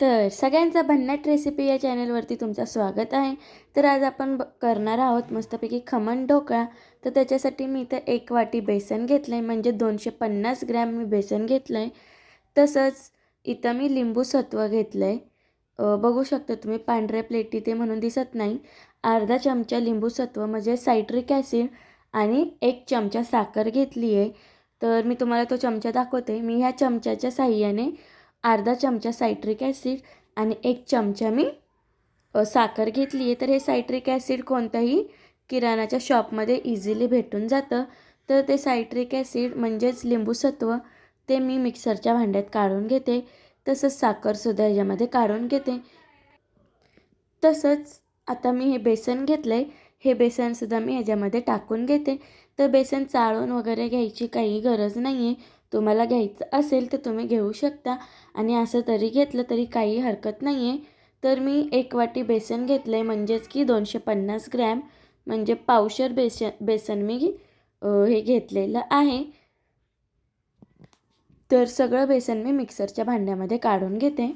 तर सगळ्यांचा भन्नाट रेसिपी या चॅनलवरती तुमचं स्वागत आहे. तर आज आपण ब करणार आहोत मस्तपैकी खमण ढोकळा. तर त्याच्यासाठी मी इथं एक वाटी बेसन घेतलं आहे म्हणजे दोनशे पन्नास ग्रॅम मी बेसन घेतलं आहे तसंच इथं मी लिंबू सत्व घेतलं आहे बघू शकता तुम्ही पांढऱ्या प्लेटी ते म्हणून दिसत नाही. अर्धा चमचा लिंबू सत्व म्हणजे सायट्रिक ॲसिड आणि एक चमचा साखर घेतली आहे तर मी तुम्हाला तो चमचा दाखवते. मी ह्या चमच्याच्या साह्याने अर्धा चमचा सायट्रिक ॲसिड आणि एक चमचा मी साखर घेतली आहे. तर हे सायट्रिक ॲसिड कोणत्याही किराणाच्या शॉपमध्ये इझिली भेटून जातं. तर ते सायट्रिक ॲसिड म्हणजेच लिंबूसत्व ते मी मिक्सरच्या भांड्यात काढून घेते. तसंच साखरसुद्धा ह्याच्यामध्ये काढून घेते. तसंच आता मी हे बेसन घेतलं आहे हे बेसनसुद्धा मी ह्याच्यामध्ये टाकून घेते. तर बेसन चाळून वगैरे घ्यायची काही गरज नाही आहे तुम्हाला घ्यायचं असेल तर तुम्ही घेऊ शकता. आणि असं तरी घेतलं तरी काही हरकत नाही आहे तर मी एक वाटी बेसन घेतलं आहे म्हणजेच की दोनशे पन्नास ग्रॅम. म्हणजे पावशर बेसन बेसन मी हे घेतलेलं आहे. तर सगळं बेसन मी मिक्सरच्या भांड्यामध्ये काढून घेते.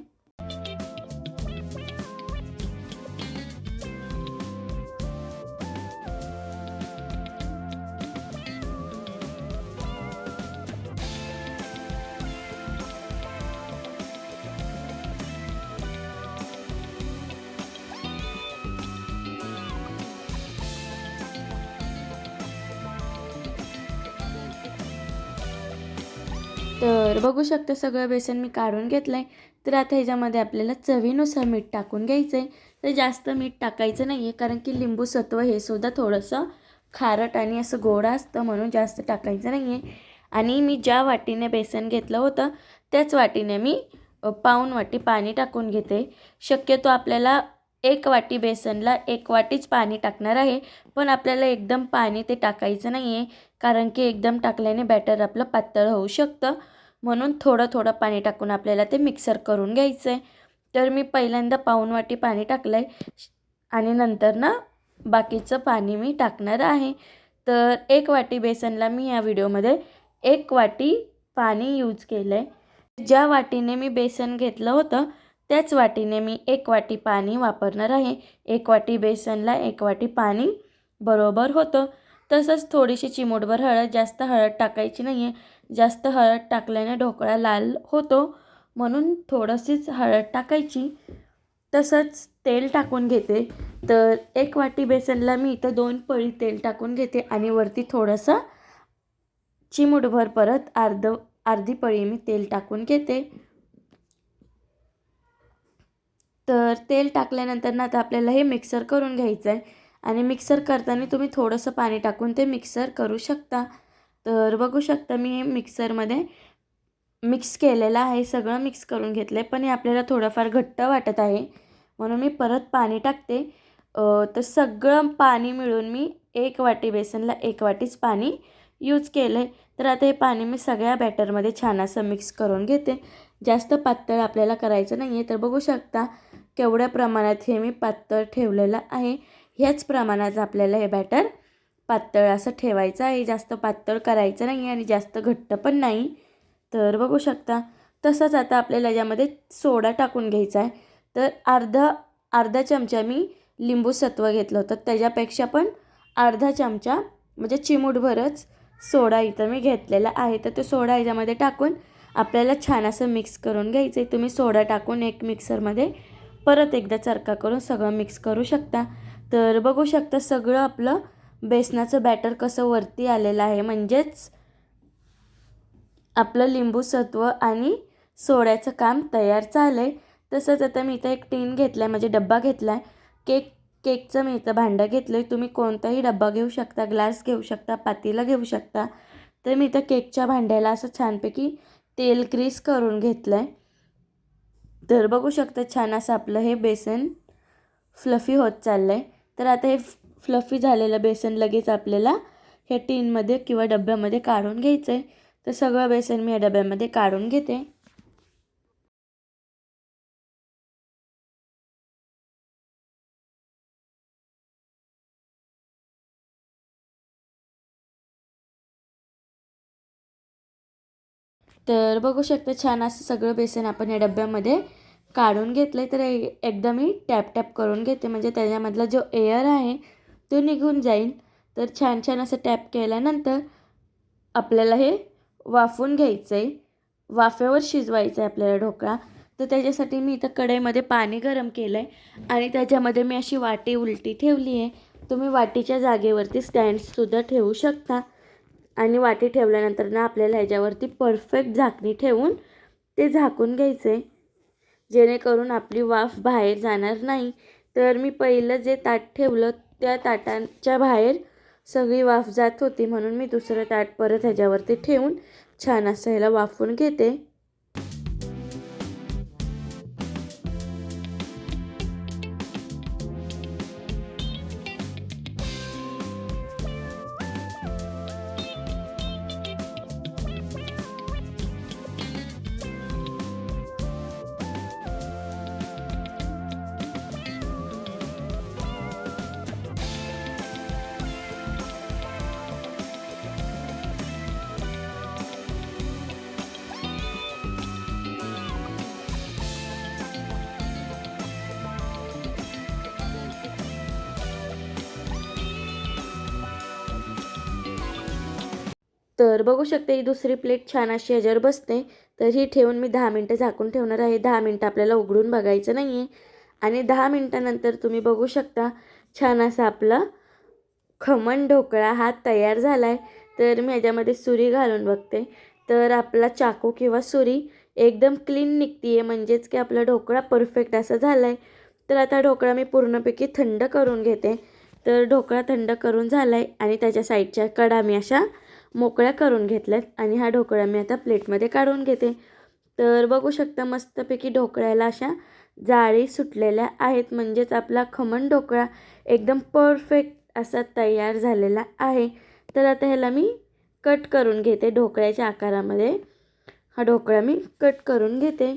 तर बघू शकता सगळं बेसन मी काढून घेतलं आहे तर आता ह्याच्यामध्ये आपल्याला चवीनुसार मीठ टाकून घ्यायचं आहे तर जास्त मीठ टाकायचं नाही आहे कारण की लिंबू सत्व हे सुद्धा थोडंसं खारट आणि असं गोड असतं म्हणून जास्त टाकायचं नाही आहे आणि मी ज्या वाटीने बेसन घेतलं होतं त्याच वाटीने मी पाऊन वाटी पाणी टाकून घेते. शक्यतो आपल्याला एक वाटी बेसनला एक वाटीच पाणी टाकणार आहे पण आपल्याला एकदम पाणी ते टाकायचं नाही आहे कारण की एकदम टाकल्याने बॅटर आपलं पातळ होऊ शकतं. म्हणून थोडं थोडं पाणी टाकून आपल्याला ते मिक्सर करून घ्यायचं आहे तर मी पहिल्यांदा पाऊण वाटी पाणी टाकलं आहे आणि नंतर ना बाकीचं पाणी मी टाकणार आहे. तर एक वाटी बेसनला मी या व्हिडिओमध्ये एक वाटी पाणी यूज केलं आहे ज्या वाटीने मी बेसन घेतलं होतं त्याच वाटीने मी एक वाटी पाणी वापरणार आहे. एक वाटी बेसनला एक वाटी पाणी बरोबर होतं. तसंच थोडीशी चिमूटभर हळद जास्त हळद टाकायची नाही आहे जास्त हळद टाकल्याने ढोकळा लाल होतो. म्हणून थोडंशीच हळद टाकायची. तसंच तेल टाकून घेते. तर एक वाटी बेसनला मी इथं दोन पळी तेल टाकून घेते आणि वरती थोडंसं चिमूटभर परत अर्ध अर्धी पळी मी तेल टाकून घेते. तर तेल टाकल्यानंतर ना आता आपल्याला हे मिक्सर करून घ्यायचं आहे आणि मिक्सर करताना तुम्ही थोडंसं पाणी टाकून ते मिक्सर करू शकता. तर बघू शकता मी हे मिक्सरमध्ये मिक्स केलेलं आहे. सगळं मिक्स करून घेतलं आहे पण हे आपल्याला थोडंफार घट्ट वाटत आहे. म्हणून मी परत पाणी टाकते. तर सगळं पाणी मिळून मी एक वाटी बेसनला एक वाटीच पाणी यूज केलं आहे तर आता हे पाणी मी सगळ्या बॅटरमध्ये छान असं मिक्स करून घेते. जास्त पातळ आपल्याला करायचं नाही आहे तर बघू शकता केवढ्या प्रमाणात हे मी पातळ ठेवलेलं आहे. ह्याच प्रमाणात आपल्याला हे बॅटर पातळ असं ठेवायचं आहे. जास्त पातळ करायचं नाही आणि जास्त घट्ट पण नाही. तर बघू शकता तसंच आता आपल्याला यामध्ये सोडा टाकून घ्यायचा आहे. तर अर्धा अर्धा चमचा मी लिंबू सत्व घेतलं होतं. त्याच्यापेक्षा पण अर्धा चमचा म्हणजे चिमूटभरच सोडा इथं मी घेतलेला आहे. तर तो सोडा याच्यामध्ये टाकून आपल्याला छान असं मिक्स करून घ्यायचं आहे. तुम्ही सोडा टाकून एक मिक्सरमध्ये परत एकदा चरका करून सगळं मिक्स करू शकता. तर बघू शकता सगळं आपलं बेसनाचं बॅटर कसं वरती आलेलं आहे. म्हणजेच आपलं लिंबू सत्व आणि सोड्याचं काम तयार झालं आहे तसंच आता मी इथं एक टीन घेतला आहे म्हणजे डब्बा घेतला आहे केक केकचं मी इथं भांडं घेतलं आहे तुम्ही कोणताही डब्बा घेऊ शकता ग्लास घेऊ शकता पातीला घेऊ शकता. तर मी इथं केकच्या भांड्याला असं छानपैकी तेल ग्रीस करून घेतलं आहे तर बघू शकता छान असं आपलं हे बेसन फ्लफी होत चाललं आहे तर आता हे फ्लफी झालेलं बेसन लगेच आपल्याला ह्या टीनमध्ये किंवा डब्यामध्ये काढून घ्यायचं आहे तर सगळं बेसन मी या डब्यामध्ये काढून घेते. तर बघू शकता छान असं सगळं बेसन आपण या डब्यामध्ये काढून घेतले तर ए- एकदा मी टॅप टॅप करून घेते. म्हणजे त्याच्यामधला जो एअर आहे तो निघून जाईल. तर छान छान असं टॅप केल्यानंतर आपल्याला हे वाफून घ्यायचं आहे वाफेवर शिजवायचं आहे आपल्याला ढोकळा. तर त्याच्यासाठी मी इथं कढईमध्ये पाणी गरम केलं आहे आणि त्याच्यामध्ये मी अशी वाटी उलटी ठेवली आहे. तुम्ही वाटीच्या जागेवरती स्टँडसुद्धा ठेवू शकता. आणि वाटी ठेवल्यानंतर ना आपल्याला ह्याच्यावरती परफेक्ट झाकणी ठेवून ते झाकून घ्यायचं आहे जेणेकरून आपली वाफ बाहेर जाणार नाही. तर मी पहिलं जे ताट ठेवलं त्या ताटांच्या बाहेर सगळी वाफ जात होती म्हणून मी दुसरं ताट परत ह्याच्यावरती ठेवून छान असं ह्याला वाफवून घेते. तर बघू शकते ही दुसरी प्लेट छान अशी ह्याच्यावर बसते. तर ही ठेवून मी दहा मिनटं झाकून ठेवणार आहे. दहा मिनटं आपल्याला उघडून बघायचं नाही आहे आणि दहा मिनटानंतर तुम्ही बघू शकता छान असा आपला खमण ढोकळा हा तयार झाला आहे तर मी ह्याच्यामध्ये सुरी घालून बघते. तर आपला चाकू किंवा सुरी एकदम क्लीन निघते आहे म्हणजेच की आपला ढोकळा परफेक्ट असा झाला आहे तर आता ढोकळा मी पूर्णपैकी थंड करून घेते. तर ढोकळा थंड करून झाला आहे आणि त्याच्या साईडच्या कडा मी अशा मोकळ्या करून घेतल्यात आणि हा ढोकळा मी आता प्लेटमध्ये काढून घेते. तर बघू शकता मस्तपैकी ढोकळ्याला अशा जाळी सुटलेल्या आहेत. म्हणजेच आपला खमण ढोकळा एकदम परफेक्ट असा तयार झालेला आहे. तर आता ह्याला मी कट करून घेते ढोकळ्याच्या आकारामध्ये. हा ढोकळा मी कट करून घेते.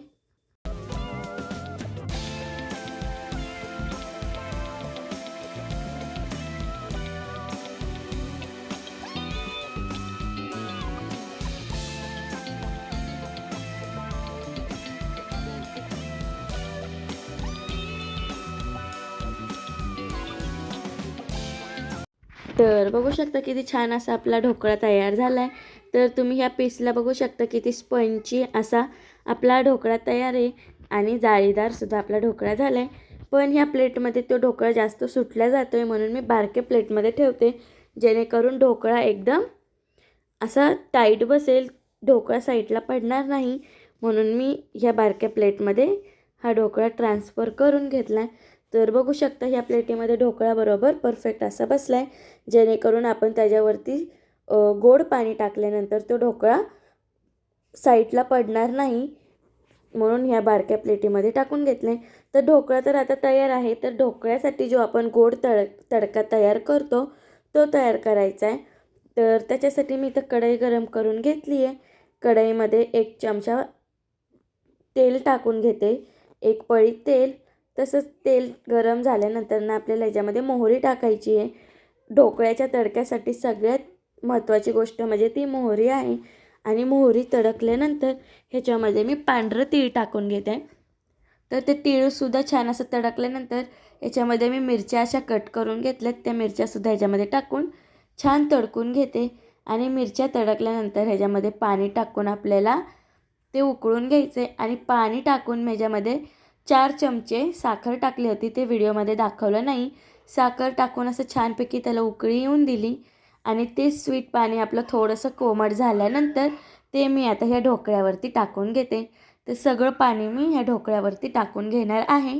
तर बघू शकता किती छान असा आपला ढोकळा तयार झाला आहे तर तुम्ही ह्या पीसला बघू शकता किती स्पंची असा आपला ढोकळा तयार आहे आणि जाळीदारसुद्धा आपला ढोकळा झाला आहे पण ह्या प्लेटमध्ये तो ढोकळा जास्त सुटला जातो आहे म्हणून मी बारके प्लेटमध्ये ठेवते. जेणेकरून ढोकळा एकदम असा टाईट बसेल ढोकळा साईडला पडणार नाही म्हणून मी ह्या बारक्या प्लेटमध्ये हा ढोकळा ट्रान्सफर करून घेतला आहे तर बघू शकता ह्या प्लेटीमध्ये ढोकळा बरोबर परफेक्ट असा बसला आहे जेणेकरून आपण त्याच्यावरती गोड पाणी टाकल्यानंतर तो ढोकळा साईडला पडणार नाही म्हणून ह्या बारक्या प्लेटीमध्ये टाकून घेतले तर ढोकळा तर आता तयार आहे. तर ढोकळ्यासाठी जो आपण गोड तड तडका तयार करतो तो तयार करायचा आहे. तर त्याच्यासाठी मी इथं कढई गरम करून घेतली आहे. कढईमध्ये एक चमचा तेल टाकून घेते. एक पळी तेल. तसंच तेल गरम झाल्यानंतर ना आपल्याला याच्यामध्ये मोहरी टाकायची आहे. ढोकळ्याच्या तडक्यासाठी सगळ्यात महत्त्वाची गोष्ट म्हणजे ती मोहरी आहे. आणि मोहरी तडकल्यानंतर ह्याच्यामध्ये मी पांढरं तीळ टाकून घेते. तर ते तीळसुद्धा छान असं तडकल्यानंतर याच्यामध्ये मी मिरच्या अशा कट करून घेतल्यात. त्या मिरच्यासुद्धा ह्याच्यामध्ये टाकून छान तडकून घेते. आणि मिरच्या तडकल्यानंतर ह्याच्यामध्ये पाणी टाकून आपल्याला ते उकळून घ्यायचे. आणि पाणी टाकून मी ह्याच्यामध्ये चार चमचे साखर टाकली होती. ते व्हिडिओमध्ये दाखवलं नाही. साखर टाकून असं छानपैकी त्याला उकळी येऊन दिली आणि ते स्वीट पाणी आपलं थोडंसं कोमट झाल्यानंतर ते मी आता ह्या ढोकळ्यावरती टाकून घेते. तर सगळं पाणी मी ह्या ढोकळ्यावरती टाकून घेणार आहे.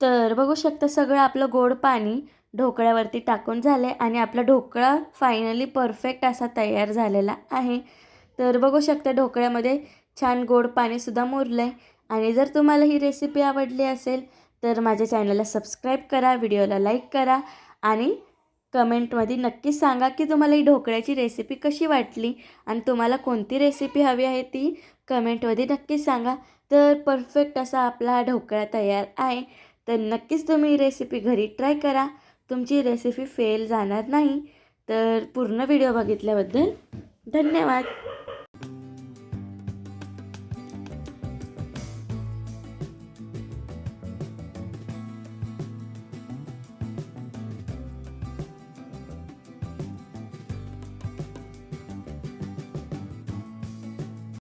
तर बघू शकता सगळं आपलं गोड पाणी ढोकळ्यावरती टाकून झालं आहे आणि आपला ढोकळा फायनली परफेक्ट असा तयार झालेला आहे. तर बघू शकता ढोकळ्यामध्ये छान गोड पाणीसुद्धा मुरलं आहे आणि जर तुम्हाला ही रेसिपी आवडली असेल तर माझ्या चॅनलला सबस्क्राईब करा व्हिडिओला लाईक करा आणि कमेंटमध्ये नक्की सांगा की तुम्हाला ही ढोकळ्याची रेसिपी कशी वाटली आणि तुम्हाला कोणती रेसिपी हवी आहे ती कमेंटमध्ये नक्कीच सांगा. तर परफेक्ट असा आपला हा ढोकळा तयार आहे. तर नक्कीच तुम्ही रेसिपी घरी ट्राय करा. तुमची रेसिपी फेल जाणार नाही. तर पूर्ण व्हिडिओ बघितल्याबद्दल धन्यवाद.